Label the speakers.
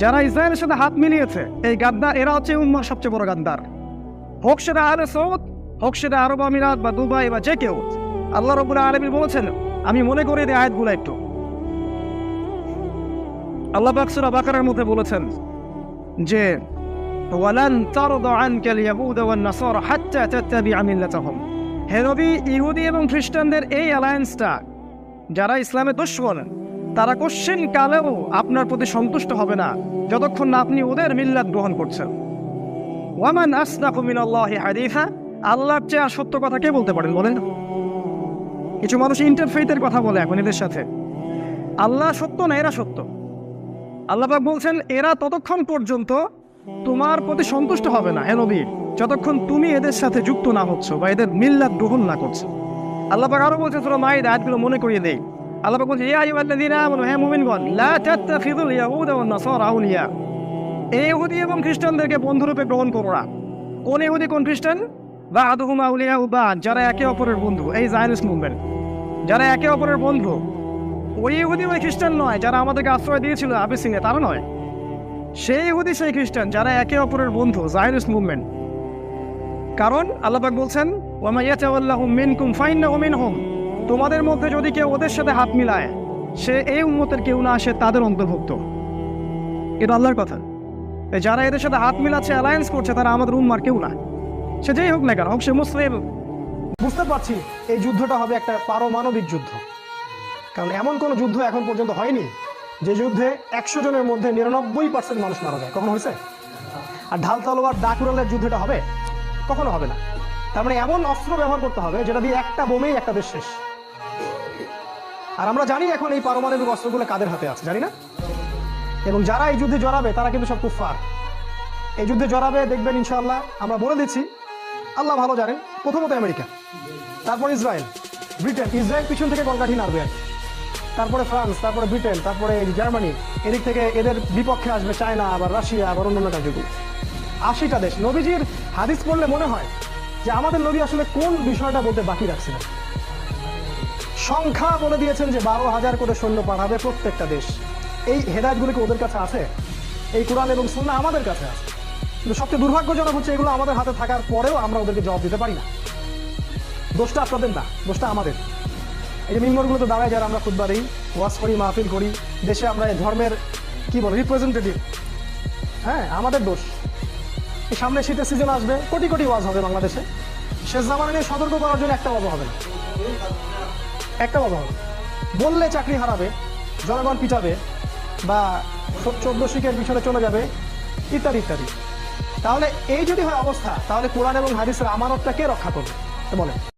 Speaker 1: যারা ইসরায়েলের সাথে হাত মিলিয়েছে, এই গাদ্দার, এরা হচ্ছে উম্মার সবচেয়ে বড় গাদ্দার। হোক সেটা আলে সৌদ হোক সেটা আরব আমিরাত বা দুবাই বা যে কেউ। আল্লাহ রবুল আলমী বলেছেন, আমি মনে করি এই আয়াতগুলো একটু। আল্লাহ বাকসুরা বাকারের মধ্যে বলেছেন যে, ওয়ালান তারদা আনকাল ইয়াহুদ ওয়ান নাসারা হাত্তা তাত্তাবিআ মিল্লাতাহুম। হে নবী, ইহুদি এবং খ্রিস্টানদের এই অ্যালায়েন্সটা যারা ইসলামের দুশ্মন তারা কোশ্চিন কালেও আপনার প্রতি সন্তুষ্ট হবে না, যতক্ষণ না আপনি ওদের মিল্লাত গ্রহণ করছেন। ওয়ামান আসদাকু মিনাল্লাহি হাদিসা, আল্লাহর চেয়ে আর সত্য কথা কে বলতে পারেন বলেন? কিছু মানুষ ইন্টারফেইথের কথা বলে এখন এদের সাথে। আল্লাহ সত্য না এরা সত্য? আল্লাহবাক বলছেন, এরা ততক্ষণ পর্যন্ত তোমার প্রতি সন্তুষ্ট হবে না, হে নবী। যতক্ষণ তুমি এদের সাথে যুক্ত না হচ্ছ বা এদের মিল্লাত গ্রহণ না করছ। আল্লাহ পাক আরও বলছে তোরা মায়ের আয়াতগুলো মনে করিয়ে দেই। আল্লাহ বলছে, ইয়া আইয়ুহাল্লাযীনা আমানু, হে মুমিনগণ, লা তাত্তাখিযুল ইয়াহুদা ওয়ান নাসারা আউলিয়া। এই ইহুদি এবং খ্রিস্টানদেরকে বন্ধুরূপে গ্রহণ করো না। কোন ইহুদি, কোন খ্রিস্টান? বা আদহুম আউলিয়া বা যারা একে অপরের বন্ধু, এই জায়নিস্ট মুভমেন্ট যারা একে অপরের বন্ধু। ওই ইহুদি ওই খ্রিস্টান নয়, যারা আমাদেরকে আশ্রয় দিয়েছিল আবিসিনে, তারা নয়। সেই ইহুদি, সেই খ্রিস্টান, যারা একে অপরের বন্ধু জায়নিস্ট মুভমেন্ট কারণ আল্লাহবাক বলছেন ওয়ামাইয়াতাল্লাহু মিনকুম, ফাইন্নাহু মিনহুম। তোমাদের মধ্যে যদি কেউ ওদের সাথে হাত মিলায়, সে এই উন্মতের কেউ না আসে তাদের অন্তর্ভুক্ত। এটা আল্লাহর কথা। যারা এদের সাথে হাত মিলাচ্ছে অ্যালায়েন্স করছে, তারা আমাদের উম্মার কেউ না। সে যেই হোক না কেন, হোক সে মুসলিম।
Speaker 2: বুঝতে পারছি, এই যুদ্ধটা হবে একটা পারমাণবিক যুদ্ধ। কারণ এমন কোনো যুদ্ধ এখন পর্যন্ত হয়নি, যে যুদ্ধে একশো জনের মধ্যে নিরানব্বই পার্সেন্ট মানুষ মারা যায়। কখনো হয়েছে? আর ঢাল তলোয়ার ডাকুরালের যুদ্ধটা হবে? কখনো হবে না। তার মানে এমন অস্ত্র ব্যবহার করতে হবে, যেটা দিয়ে একটা বোমেই একটা দেশ শেষ। আর আমরা জানি এখন এই পারমাণবিক অস্ত্রগুলো কাদের হাতে আছে, জানি না? এবং যারা এই যুদ্ধে জড়াবে, তারা কিন্তু সব কুফার এই যুদ্ধে জড়াবে, দেখবেন ইনশাআল্লাহ, আমরা বলে দিচ্ছি, আল্লাহ ভালো জানেন, প্রথমত আমেরিকা, তারপর ইসরায়েল, ব্রিটেন, ইসরায়েল পিছন থেকে কলকাঠি নাড়বে আর। তারপরে ফ্রান্স, তারপরে ব্রিটেন, তারপরে জার্মানি, এদিক থেকে এদের বিপক্ষে আসবে চায়না, আবার রাশিয়া, আবার অন্যান্য কান্ট্রিগুলো আশিটা দেশ। নবীজির হাদিস পড়লে মনে হয় যে আমাদের নবী আসলে কোন বিষয়টা বলতে বাকি রাখছিলেন? সংখ্যা বলে দিয়েছেন যে বারো হাজার করে সৈন্য পাঠাবে প্রত্যেকটা দেশ। এই হেদায়তগুলো কি ওদের কাছে আছে? এই কোরআন এবং সুন্না আমাদের কাছে আছে। কিন্তু সবচেয়ে দুর্ভাগ্যজনক হচ্ছে এগুলো আমাদের হাতে থাকার পরেও আমরা ওদেরকে জবাব দিতে পারি না। দোষটা আপনাদের না, দোষটা আমাদের। এই যে মিম্বরগুলোতে দাঁড়ায় যারা আমরা খুদ্া দিই, ওয়াজ করি, মাহফিল করি, দেশে আমরা এই ধর্মের, কি বল রিপ্রেজেন্টেটিভ হ্যাঁ আমাদের দোষ। সামনে শীতের সিজন আসবে, কোটি কোটি ওয়াজ হবে বাংলাদেশে। শেষ জামানে নিয়ে সতর্ক করার জন্য একটা ওয়াজ হবে না। একটা কথা বললে চাকরি হারাবে, জনগণ পিটাবে বা চোদ্দ শিখের পিছনে চলে যাবে, ইত্যাদি ইত্যাদি। তাহলে এই যদি হয় অবস্থা, তাহলে কোরআন এবং হাদিসের আমানতটা কে রক্ষা করবে? বলেন।